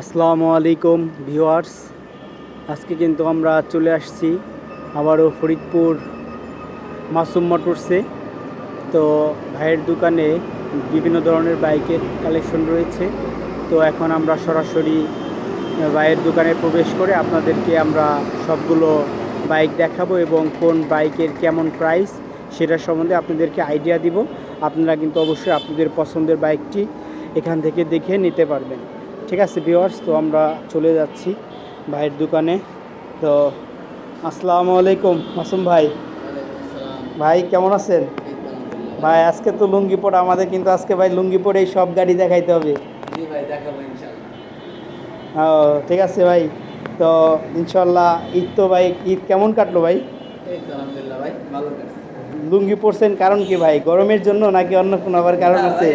আসসালামু আলাইকুম ভিউয়ার্স। আজকে কিন্তু আমরা চলে আসছি আবারও ফরিদপুর মাসুম মোটরসে। তো ভাইয়ের দোকানে বিভিন্ন ধরনের বাইকের কালেকশন রয়েছে। তো এখন আমরা সরাসরি ভাইয়ের দোকানে প্রবেশ করে আপনাদেরকে আমরা সবগুলো বাইক দেখাবো এবং কোন বাইকের কেমন প্রাইস সেটার সম্বন্ধে আপনাদেরকে আইডিয়া দিব। আপনারা কিন্তু অবশ্যই আপনাদের পছন্দের বাইকটি এখান থেকে দেখে নিতে পারবেন। ঠিক আছে ভিওয়ার্স তো আমরা চলে যাচ্ছি ভাইয়ের দোকানে। তো আসসালামু আলাইকুম মাসুম ভাই। ভাই কেমন আছেন? ভাই আজকে তো লুঙ্গি পরে আমাদের কিন্তু আজকে ভাই লুঙ্গি পরেই সব গাড়ি দেখাইতে হবে। ও ঠিক আছে ভাই। তো ইনশাল্লাহ ঈদ তো ভাই ঈদ কেমন কাটলো ভাই? লুঙ্গি পরছেন কারণ কি ভাই গরমের জন্য নাকি অন্য কোনো আবার কারণ আছে?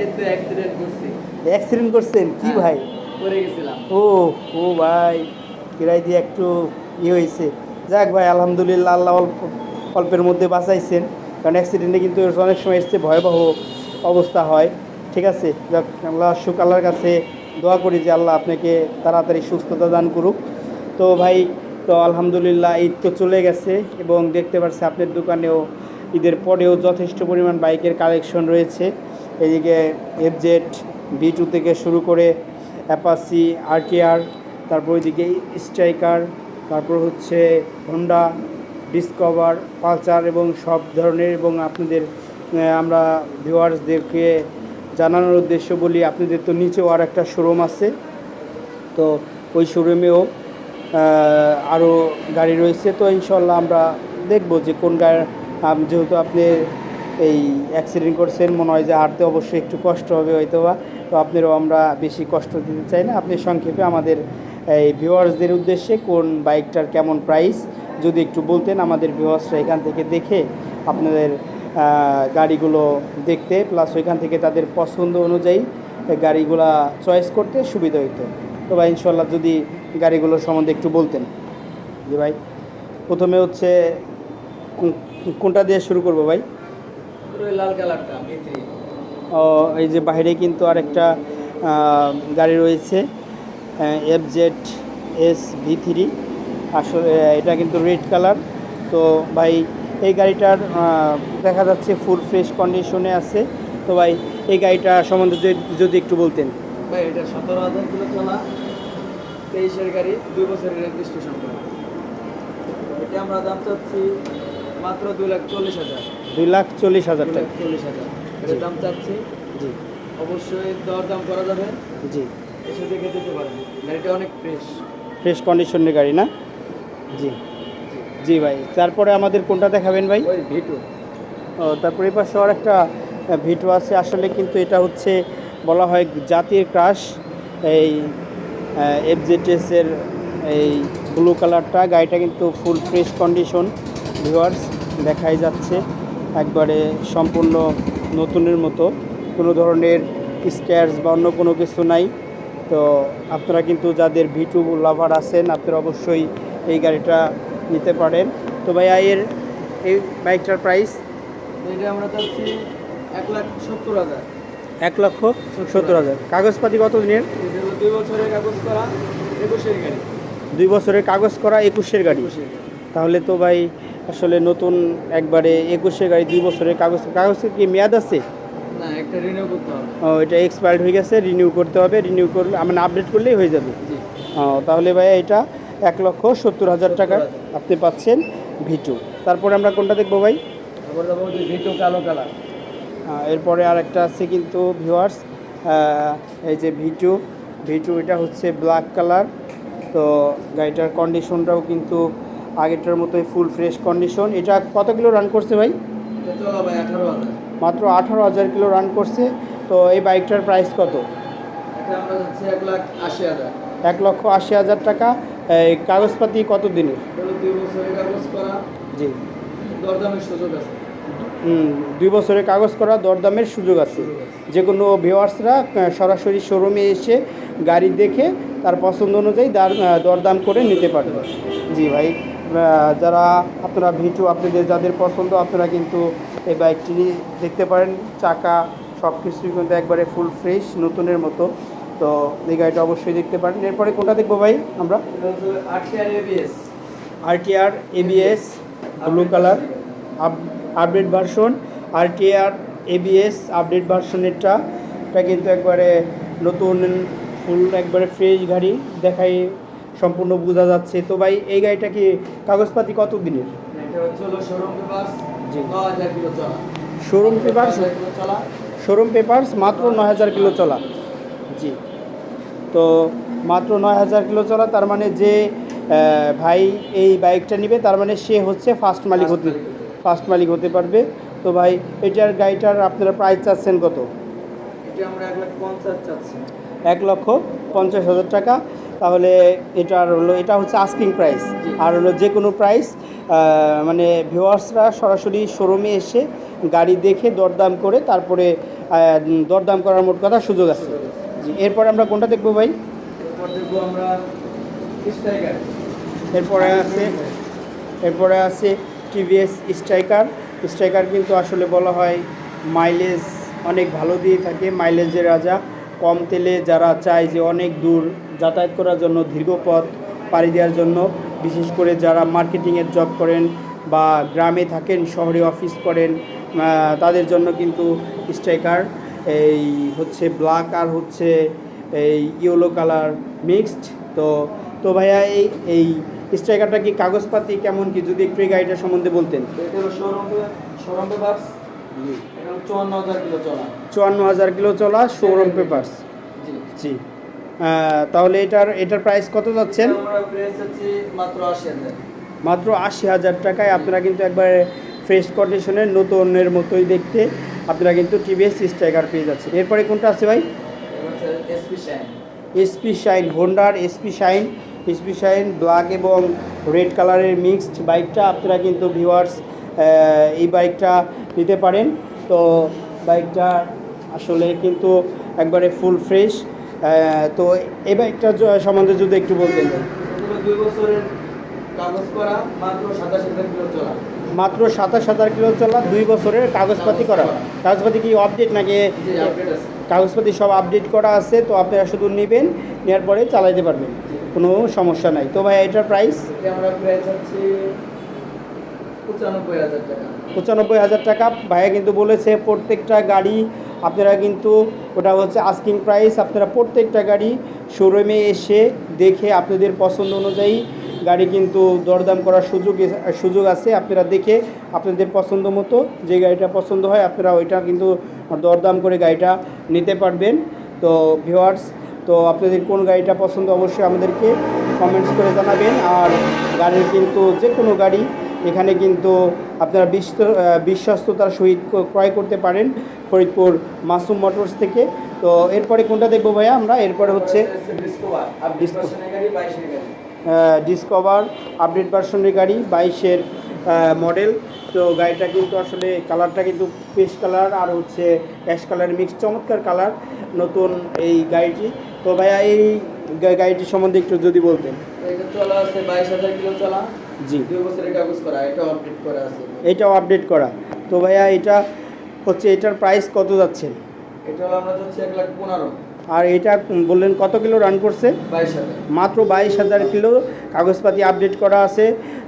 অ্যাক্সিডেন্ট করছেন? কি হ্যাঁ। ভাই? গেছিলাম। ও ও ভাই, কিরাই দিয়ে একটু ইয়ে হয়েছে। যাক ভাই, আলহামদুলিল্লাহ, আল্লাহ অল্প, অল্পের মধ্যে বাঁচাইছেন। কারণ অ্যাক্সিডেন্টে কিন্তু অনেক সময় এসছে ভয়াবহ অবস্থা হয়। ঠিক আছে? যাক, আল্লাহ, সুখ আল্লাহর কাছে। দোয়া করি যে আল্লাহ আপনাকে তাড়াতাড়ি সুস্থতা দান করুক। তো ভাই, তো আলহামদুলিল্লাহ, ঈদ তো চলে গেছে এবং দেখতে পাচ্ছি আপনার দোকানেও ঈদের পরেও যথেষ্ট পরিমাণ বাইকের কালেকশন রয়েছে। এদিকে এফজেড বি থেকে শুরু করে অ্যাপাসি আরটিআর তারপর ওইদিকে স্ট্রাইকার, তারপর হচ্ছে হোন্ডা, ডিসকভার পালচার এবং সব ধরনের এবং আপনাদের আমরা ভিউয়ার্সদেরকে জানানোর উদ্দেশ্য বলি, আপনাদের তো নিচেও আর একটা শোরুম আছে। তো ওই শোরুমেও আরও গাড়ি রয়েছে। তো ইনশাল্লাহ আমরা দেখব যে কোন গাড়ি যেহেতু আপনি এই অ্যাক্সিডেন্ট করছেন, মনে হয় যে হাঁটতে অবশ্যই একটু কষ্ট হবে হয়তো বা তো আপনারও আমরা বেশি কষ্ট দিতে চাই না। আপনি সংক্ষেপে আমাদের এই ভিউয়ার্সদের উদ্দেশ্যে কোন বাইকটার কেমন প্রাইস যদি একটু বলতেন আমাদের ভিউয়ার্সরা এখান থেকে দেখে আপনাদের গাড়িগুলো দেখতে প্লাস ওইখান থেকে তাদের পছন্দ অনুযায়ী গাড়িগুলা চয়েস করতে সুবিধা হইতো। তো ভাই ইনশাল্লাহ যদি গাড়িগুলো সম্বন্ধে একটু বলতেন। যে ভাই, প্রথমে হচ্ছে কোনটা দিয়ে শুরু করব ভাই? লাল কালারটা ভিতরে ও এই যে বাইরে কিন্তু আরেকটা আহ, গাড়ি রয়েছে F Z S V three আসলে এটা কিন্তু রেড কালার। তো ভাই এই গাড়িটার দেখা যাচ্ছে ফুল ফ্রেশ কন্ডিশনে আছে। তো ভাই এই গাড়িটা সম্বন্ধে যদি- যদি একটু বলতেন। ভাই এটা সতেরো হাজার কিলো চলা তেইশের গাড়ি দুই বছরের রেজিস্ট্রেশন করা। এটা আমরা দাম চাচ্ছি মাত্র দুই লাখ চল্লিশ হাজার। দুই লাখ চল্লিশ হাজার টাকা। চল্লিশ হাজার। এটার দাম চাচ্ছি? জি। অবশ্যই দর দাম করা যাবে। জি। এসে দেখে দিতে পারেন। গাড়িটা অনেক ফ্রেশ ফ্রেশ কন্ডিশনের গাড়ি না? জি। জি ভাই। তারপরে আমাদের কোনটা দেখাবেন ভাই? ভিটু। ও তারপরে পাশে আর একটা ভিডিও আছে। আসলে কিন্তু এটা হচ্ছে বলা হয় জাতির ক্রাশ এই এফজেটিএসের এই ব্লু কালারটা গাড়িটা কিন্তু ফুল ফ্রেশ কন্ডিশন ভিউয়ার্স দেখাই যাচ্ছে। একবারে সম্পূর্ণ নতুনের মতো। কোনো ধরনের স্ক্যাচ বা অন্য কোনো কিছু নাই। তো আপনারা কিন্তু যাদের ভিটু লাভার আছেন আপনারা অবশ্যই এই গাড়িটা নিতে পারেন। তো ভাইয়া এর এই বাইকটার প্রাইস এটা আমরা চাচ্ছি এক লাখ সত্তর হাজার। এক লক্ষ সত্তর হাজার। কাগজপাতি কত দিনের? দুই বছরের কাগজ করা একুশের গাড়ি। দুই বছরের কাগজ করা একুশের গাড়ি। তাহলে তো ভাই আসলে নতুন একবারে একুশে গাড়ি দুই বছরের কাগজ কাগজের কি মেয়াদ আছে? ও এটা এক্সপায়ার্ড হয়ে গেছে রিনিউ করতে হবে রিনিউ করলে মানে আপডেট করলেই হয়ে যাবে। ও তাহলে ভাই এটা এক লক্ষ সত্তর হাজার টাকা আপনি পাচ্ছেন ভিটু। তারপরে আমরা কোনটা দেখব ভাই? ভিটু কালো কালার। এরপরে আর একটা আছে কিন্তু ভিউয়ার্স এই যে ভিটু ভিটু এটা হচ্ছে ব্ল্যাক কালার। তো গাড়িটার কন্ডিশনটাও কিন্তু আগেরটার মতোই ফুল ফ্রেশ কন্ডিশন এটা কত কিলো রান করছে ভাই? মাত্র আঠারো হাজার কিলো রান করছে। তো এই বাইকটার প্রাইস কত? এক লক্ষ আশি হাজার টাকা। এই কাগজপাতি কত দিনের হলো দুই বছরের কাগজ করা। জি। দরদামের সুযোগ আছে। হুম, দুই বছরের কাগজ করা দরদামের সুযোগ আছে। যে কোনো ভিওয়ার্সরা সরাসরি শোরুমে এসে গাড়ি দেখে তার পছন্দ অনুযায়ী দার দরদাম করে নিতে পারবে। জি ভাই। যারা আপনারা ভিটু আপনাদের যাদের পছন্দ আপনারা কিন্তু এই বাইকটি দেখতে পারেন। চাকা সব কিছুই কিন্তু একবারে ফুল ফ্রেশ নতুনের মতো। তো এই গাড়িটা অবশ্যই দেখতে পারেন। এরপরে কোনটা দেখব ভাই আমরা? RTR ABS blue colour update version RTR ABS update ভার্সনেরটা এটা। কিন্তু একবারে নতুন ফুল একবারে ফ্রেশ গাড়ি দেখাই সম্পূর্ণ বোঝা যাচ্ছে। তো ভাই এই গাড়িটা কি কাগজপাতি কত দিনের? শোরুম পেপারস জি। ন হাজার কিলো চলা। শোরুম পেপার 10,000 কিলো চলা। শোরুম পেপারস মাত্র নয় হাজার কিলো চলা। জি। তো মাত্র নয় হাজার কিলো চলা তার মানে যে ভাই এই বাইকটা নেবে তার মানে সে হচ্ছে ফার্স্ট মালিক হতে ফার্স্ট মালিক হতে পারবে। তো ভাই এটার গাড়িটার আপনারা প্রাইস চাচ্ছেন কত? এক লক্ষ পঞ্চাশ হাজার টাকা। তাহলে এটার হলো এটা হচ্ছে আস্কিং প্রাইস আর হলো যে কোনো প্রাইস মানে ভিওয়ার্সরা সরাসরি শোরুমে এসে গাড়ি দেখে দরদাম করে তারপরে দরদাম করার মোট কথা সুযোগ আছে। এরপর আমরা কোনটা দেখব ভাই? দেখব আমরা এরপরে আছে এরপরে আছে টিভিএস স্ট্রাইকার স্ট্রাইকার কিন্তু আসলে বলা হয় মাইলেজ অনেক ভালো দিয়ে থাকে মাইলেজের রাজা। কম তেলে যারা চায় যে অনেক দূর যাতায়াত করার জন্য দীর্ঘ পথ পাড়ি দেওয়ার জন্য, বিশেষ করে যারা মার্কেটিংয়ের জব করেন বা গ্রামে থাকেন, শহরে অফিস করেন তাদের জন্য কিন্তু স্ট্রাইকার এই হচ্ছে ব্ল্যাক আর হচ্ছে এই ইয়েলো কালার মিক্সড তো তো ভাইয়া, এই এই স্ট্রাইকারটা কি কাগজপাতি কেমন কি? যদি একটু এই গাড়িটার সম্বন্ধে বলতেন। শোরুম হলো চুয়ান্ন হাজার কিলো চলা। শোরুম পেপার্স জি। তাহলে এটার এটার প্রাইস কত যাচ্ছেন? মাত্র আশি হাজার। টাকায়। আপনারা কিন্তু একবারে ফ্রেশ কন্ডিশনের নতুনের মতোই দেখতে আপনারা কিন্তু টিভিএস স্ট্রাইকার পেয়ে যাচ্ছেন। এরপরে কোনটা আছে ভাই? SP Shine হোন্ডার SP Shine SP Shine black এবং রেড কালারের মিক্সড বাইকটা আপনারা কিন্তু ভিউয়ার্স এই বাইকটা নিতে পারেন। তো বাইকটা আসলে কিন্তু একবারে ফুল ফ্রেশ তো এই বাইকটার জ- সম্বন্ধে যদি একটু বলতেন। ভাই। দুই বছরের কাগজ করা মাত্র সাতাশ হাজার কিলো চলা। মাত্র সাতাশ হাজার কিলো চলা দুই বছরের কাগজপাতি করা। কাগজপাতি কি আপডেট নাকি? কাগজপাতি সব আপডেট করা আছে তো আপনারা শুধু নেবেন নেওয়ার পরে চালাইতে পারবেন। কোনো সমস্যা নাই। তো ভাই এটার প্রাইস আমরা প্রাইস হচ্ছে পঁচানব্বই হাজার টাকা। ভাইয়া কিন্তু বলেছে প্রত্যেকটা গাড়ি আপনারা কিন্তু ওটা হচ্ছে আস্কিং প্রাইস আপনারা প্রত্যেকটা গাড়ি শোরুমে এসে দেখে আপনাদের পছন্দ অনুযায়ী গাড়ি কিন্তু দরদাম করার সুযোগ সুযোগ আছে। আপনারা দেখে আপনাদের পছন্দ মতো যে গাড়িটা পছন্দ হয়, আপনারা ওইটা কিন্তু দরদাম করে গাড়িটা নিতে পারবেন। তো ভিওয়ার্স তো আপনাদের কোন গাড়িটা পছন্দ অবশ্যই আমাদেরকে কমেন্টস করে জানাবেন। আর গাড়ির কিন্তু যে কোনো গাড়ি এখানে কিন্তু আপনারা বিশ্ব বিশ্বস্ততার সহিত ক্রয় করতে পারেন ফরিদপুর মাসুম মোটরস থেকে। তো এরপরে কোনটা দেখব ভাইয়া আমরা? এরপরে হচ্ছে ডিসকভার আপডেট। ভার্সনের গাড়ি, বাইশের মডেল তো গাড়িটা কিন্তু আসলে কালারটা কিন্তু পেস্ট কালার আর হচ্ছে অ্যাশ কালার মিক্স চমৎকার কালার নতুন এই গাড়িটি। তো ভাইয়া এই গা- গাড়িটির সম্বন্ধে একটু যদি বলতেন। চলা আছে বাইশ হাজার কিলো চলা। জি। দুই বছরের কাগজ করা এটা আপডেট করা আছে। এটাও আপডেট করা। তো ভাইয়া এটা হচ্ছে এটার প্রাইস কত যাচ্ছে? এটা আমরা হচ্ছে এক লাখ পনেরো। আর এটা বললেন কত কিলো রান করছে? মাত্র বাইশ হাজার কিলো কাগজপাতি আপডেট করা আছে।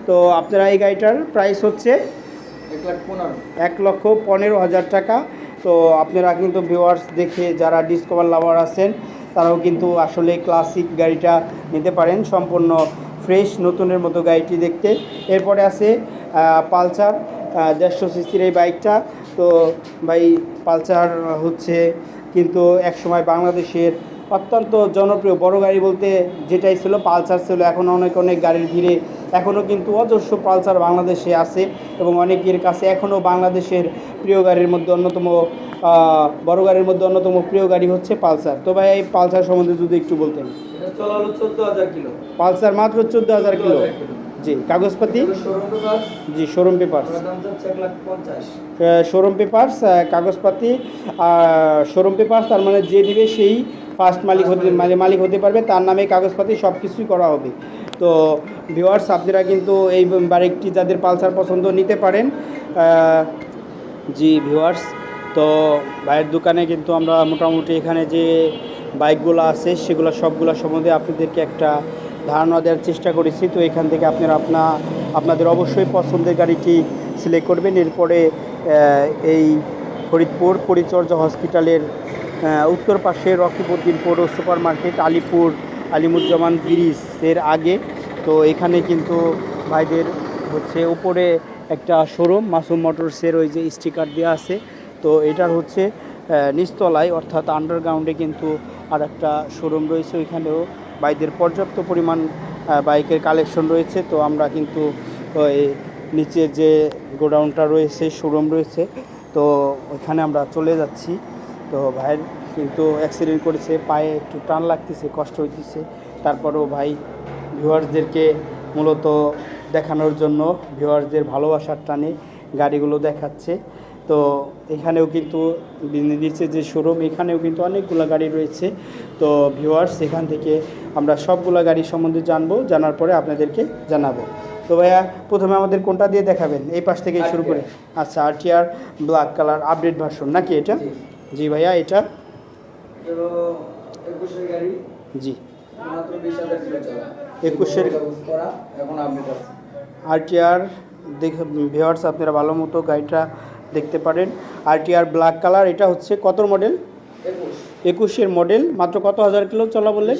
তো আপনারা এই গাড়িটার প্রাইস হচ্ছে এক এক লক্ষ পনেরো হাজার টাকা। তো আপনারা কিন্তু ভিউয়ার্স দেখে যারা ডিসকভার লাভার আছেন তারাও কিন্তু আসলে ক্লাসিক গাড়িটা নিতে পারেন। সম্পূর্ণ ফ্রেশ নতুনের মতো গাড়িটি দেখতে। এরপরে আছে পালসার দেড়শো সিসির এই বাইকটা। তো ভাই, পালসার হচ্ছে কিন্তু একসময় বাংলাদেশের অত্যন্ত জনপ্রিয়। বড় গাড়ি বলতে যেটাই ছিল পালসার ছিল। এখন অনেক অনেক গাড়ির ভিড়ে এখনও কিন্তু অজস্র পালসার বাংলাদেশে আছে এবং অনেকের কাছে এখনও বাংলাদেশের প্রিয় গাড়ির মধ্যে অন্যতম বড় গাড়ির মধ্যে অন্যতম প্রিয় গাড়ি হচ্ছে পালসার। তো ভাই এই পালসার সম্বন্ধে যদি একটু বলতেন। পালসার মাত্র চোদ্দ হাজার কিলো। জি কাগজপাতি? শোরুম জি শোরুম পেপার ওটার দাম যাচ্ছে এক লাখ পঞ্চাশ। শোরুম পেপার্স কাগজপাতি শোরুম পেপার্স তার মানে যে দিবে সেই ফার্স্ট মালিক হতে মানে মালিক হতে পারবে তার নামে কাগজপাতি সব কিছুই করা হবে। তো ভিওয়ার্স আপনারা কিন্তু এই বাইকটি যাদের পালসার পছন্দ নিতে পারেন জি ভিওয়ার্স তো ভাইয়ের দোকানে কিন্তু আমরা মোটামুটি এখানে যে বাইকগুলো আছে সেগুলো সবগুলো সম্বন্ধে আপনাদেরকে একটা ধারণা দেওয়ার চেষ্টা করেছি। তো এখান থেকে আপনারা আপনা, আপনাদের অবশ্যই পছন্দের গাড়িটি সিলেক্ট করবেন। এরপরে এই ফরিদপুর পরিচর্যা হসপিটালের উত্তর পাশে রকিবউদ্দিন পৌর সুপার মার্কেট আলিপুর আলিমুজ্জামান ব্রিজের আগে। তো এখানে কিন্তু ভাইদের হচ্ছে উপরে একটা শোরুম, মাসুম মোটরসের ওই যে স্টিকার দেওয়া আছে। তো এটার হচ্ছে নিচতলায় অর্থাৎ আন্ডারগ্রাউন্ডে কিন্তু আর একটা শোরুম রয়েছে। ওইখানেও বাইকদের পর্যাপ্ত পরিমাণ বাইকের কালেকশন রয়েছে। তো আমরা কিন্তু নিচের যে গোডাউনটা রয়েছে, শোরুম রয়েছে, তো ওইখানে আমরা চলে যাচ্ছি। তো ভাইয়ের কিন্তু অ্যাক্সিডেন্ট করেছে, পায়ে একটু টান লাগতেছে, কষ্ট হইতেছে। তারপরেও ভাই ভিউয়ার্সদেরকে মূলত দেখানোর জন্য ভিউয়ার্সদের ভালোবাসার টানে গাড়িগুলো দেখাচ্ছে। তো এখানেও কিন্তু নিচে যে শোরুম এখানেও কিন্তু অনেকগুলো গাড়ি রয়েছে। তো ভিউয়ার্স এখান থেকে আমরা সবগুলো গাড়ি সম্বন্ধে জানব জানার পরে আপনাদেরকে জানাব। তো ভাইয়া প্রথমে আমাদের কোনটা দিয়ে দেখাবেন? এই পাশ থেকে শুরু করে। আচ্ছা RTR black colour update version নাকি এটা? জি। ভাইয়া এটা? জি। একুশের- আছে। আরটিআর দেখে ভিওয়ার্স আপনারা ভালো মতো গাড়িটা দেখতে পারেন। আরটিআর ব্ল্যাক কালার এটা হচ্ছে কত মডেল একুশের মডেল মাত্র কত হাজার কিলো চলা বললেন?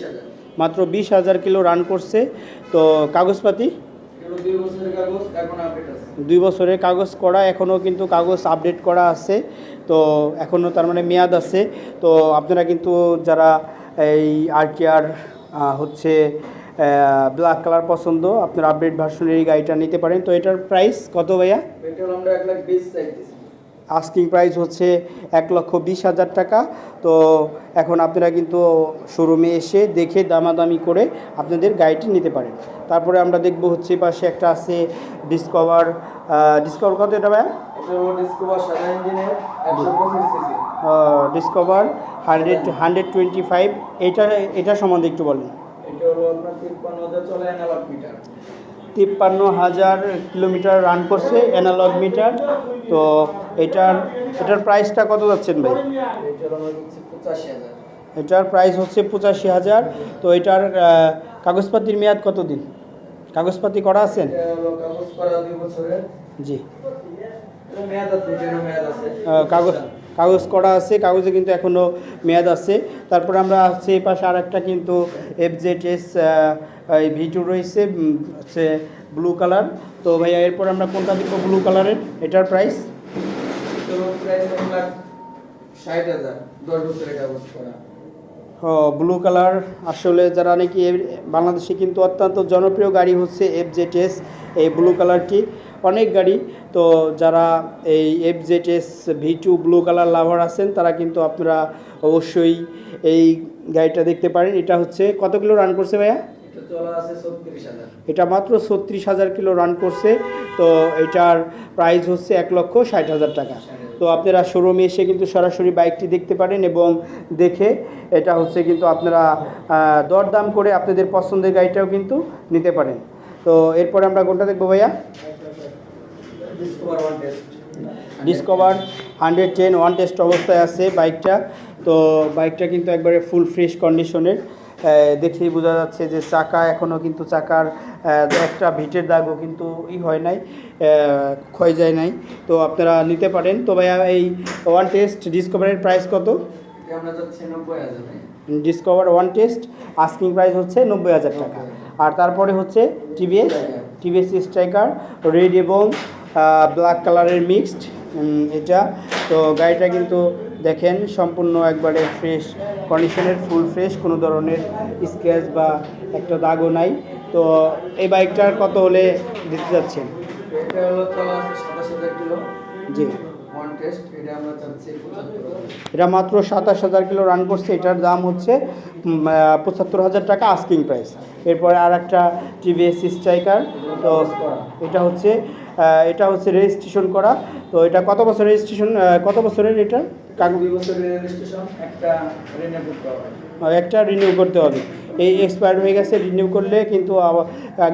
মাত্র বিশ হাজার কিলো রান করছে। তো কাগজপাতি? দুই বছরের কাগজ করা এখনও কিন্তু কাগজ আপডেট করা আছে। তো এখনও তার মানে মেয়াদ আছে। তো আপনারা কিন্তু যারা এই আরটিআর হচ্ছে ব্ল্যাক কালার পছন্দ আপনারা আপডেট ভার্সনের এই গাড়িটা নিতে পারেন। তো এটার প্রাইস কত ভাইয়া? আমরা এক লাখ বিশ আস্কিং প্রাইস হচ্ছে এক লক্ষ বিশ হাজার টাকা। তো এখন আপনারা কিন্তু শোরুমে এসে দেখে দামাদামি করে আপনাদের গাড়িটি নিতে পারেন। তারপরে আমরা দেখব হচ্ছে পাশে একটা আছে ডিসকভার ডিসকভার কত এটা হলো Discover hundred hundred twenty five এটা এটা সম্বন্ধে একটু বলেন। তিপ্পান্ন হাজার কিলোমিটার রান করছে অ্যানালগ মিটার তো এটার এটার প্রাইসটা কত যাচ্ছেন ভাই? এটার প্রাইস হচ্ছে পঁচাশি হাজার। তো এটার কাগজপাতির মেয়াদ কত দিন কাগজপাতি করা আছেন জি। কাগজ কাগজ করা আছে, কাগজে কিন্তু এখনও মেয়াদ আছে। তারপর আমরা হচ্ছে এই পাশে আর একটা কিন্তু এফ জেড এস এই ভিটু রয়েছে হচ্ছে ব্লু কালার তো ভাইয়া, এরপর আমরা কোনটা দিব ব্লু কালারের এটার প্রাইস ব্লু কালার আসলে যারা নাকি বাংলাদেশে কিন্তু অত্যন্ত জনপ্রিয় গাড়ি হচ্ছে এফ জেড এস এই ব্লু কালারটি অনেক গাড়ি। তো যারা এই F Z S V two blue colour lover আছেন, তারা কিন্তু আপনারা অবশ্যই এই গাড়িটা দেখতে পারেন। এটা হচ্ছে, কত কিলো রান করছে ভাইয়া? এটা মাত্র ছত্রিশ হাজার কিলো রান করছে তো এটার প্রাইস হচ্ছে এক লক্ষ ষাট হাজার টাকা। তো আপনারা শোরুমে এসে কিন্তু সরাসরি বাইকটি দেখতে পারেন এবং দেখে এটা হচ্ছে কিন্তু আপনারা দরদাম করে আপনাদের পছন্দের গাড়িটাও কিন্তু নিতে পারেন। তো এরপরে আমরা কোনটা দেখব ভাইয়া? Discover hundred ten one test অবস্থায় আছে বাইকটা তো বাইকটা কিন্তু একবারে ফুল ফ্রেশ কন্ডিশনের দেখেই বোঝা যাচ্ছে যে চাকা এখনও কিন্তু চাকার একটা ভিটের দাগও কিন্তু ই হয় নাই ক্ষয় যায় নাই। তো আপনারা নিতে পারেন। তো ভাইয়া এই ওয়ান টেস্ট ডিসকভারের প্রাইস কত? আমরা যাচ্ছি নব্বই হাজার Discover one test asking price হচ্ছে নব্বই হাজার টাকা। আর তারপরে হচ্ছে টিভিএস টিভিএস স্ট্রাইকার রেড এবং ব্ল্যাক কালারের মিক্সড এটা। তো গাড়িটা কিন্তু দেখেন সম্পূর্ণ একবারে ফ্রেশ কন্ডিশনের ফুল ফ্রেশ কোনো ধরনের স্ক্র্যাচ বা একটা দাগও নাই। তো এই বাইকটার কত হলে দিতে যাচ্ছেন? জি। এটা মাত্র সাতাশ হাজার কিলো রান করছে এটার দাম হচ্ছে পঁচাত্তর হাজার টাকা আস্কিং প্রাইস এরপরে আর একটা টিভিএস স্ট্রাইকার তো এটা হচ্ছে এটা হচ্ছে রেজিস্ট্রেশন করা। তো এটা কত বছর রেজিস্ট্রেশন কত বছরের এটা? দুই বছরের রেজিস্ট্রেশন একটা রিনিউ করতে হবে। একটা রিনিউ করতে হবে। এই এক্সপায়ার হয়ে গেছে রিনিউ করলে কিন্তু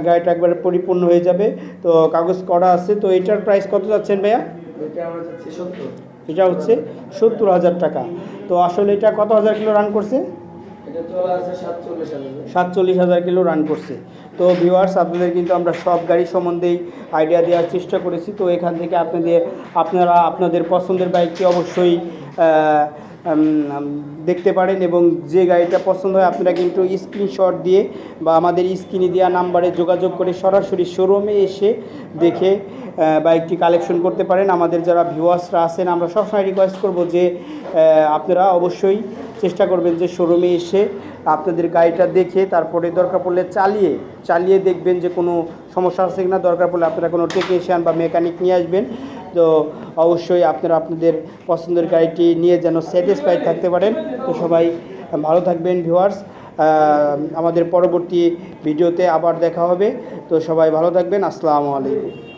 গাড়িটা একবারে পরিপূর্ণ হয়ে যাবে। তো কাগজ করা আছে তো এটার প্রাইস কত যাচ্ছেন ভাইয়া? এটা হচ্ছে সত্তর হাজার টাকা। তো আসলে এটা কত হাজার কিলো রান করছে? সাতচল্লিশ হাজার। কিলো রান করছে। তো ভিউয়ার্স আপনাদের কিন্তু আমরা সব গাড়ি সম্বন্ধেই আইডিয়া দেওয়ার চেষ্টা করেছি। তো এখান থেকে আপনাদের, আপনারা আপনাদের পছন্দের বাইকটি অবশ্যই দেখতে পারেন এবং যে গাড়িটা পছন্দ হয়, আপনারা কিন্তু স্ক্রিনশট দিয়ে বা আমাদের স্ক্রিনে দেওয়া নাম্বারে যোগাযোগ করে সরাসরি শোরুমে এসে দেখে বাইকটি কালেকশন করতে পারেন। আমাদের যারা ভিউয়ার্সরা আছেন, আমরা সবসময় রিকোয়েস্ট করব যে আপনারা অবশ্যই চেষ্টা করবেন যে শোরুমে এসে আপনাদের গাড়িটা দেখে, তারপরে দরকার পড়লে চালিয়ে চালিয়ে দেখবেন যে কোনো সমস্যা আছে কিনা। দরকার পড়লে আপনারা কোনো টেকনিশিয়ান বা মেকানিক নিয়ে আসবেন। তো অবশ্যই আপনারা আপনাদের পছন্দের গাড়িটি নিয়ে যেন স্যাটিসফাইড থাকতে পারেন। তো সবাই ভালো থাকবেন ভিউয়ার্স আমাদের পরবর্তী ভিডিওতে আবার দেখা হবে। তো সবাই ভালো থাকবেন। আসসালামু আলাইকুম।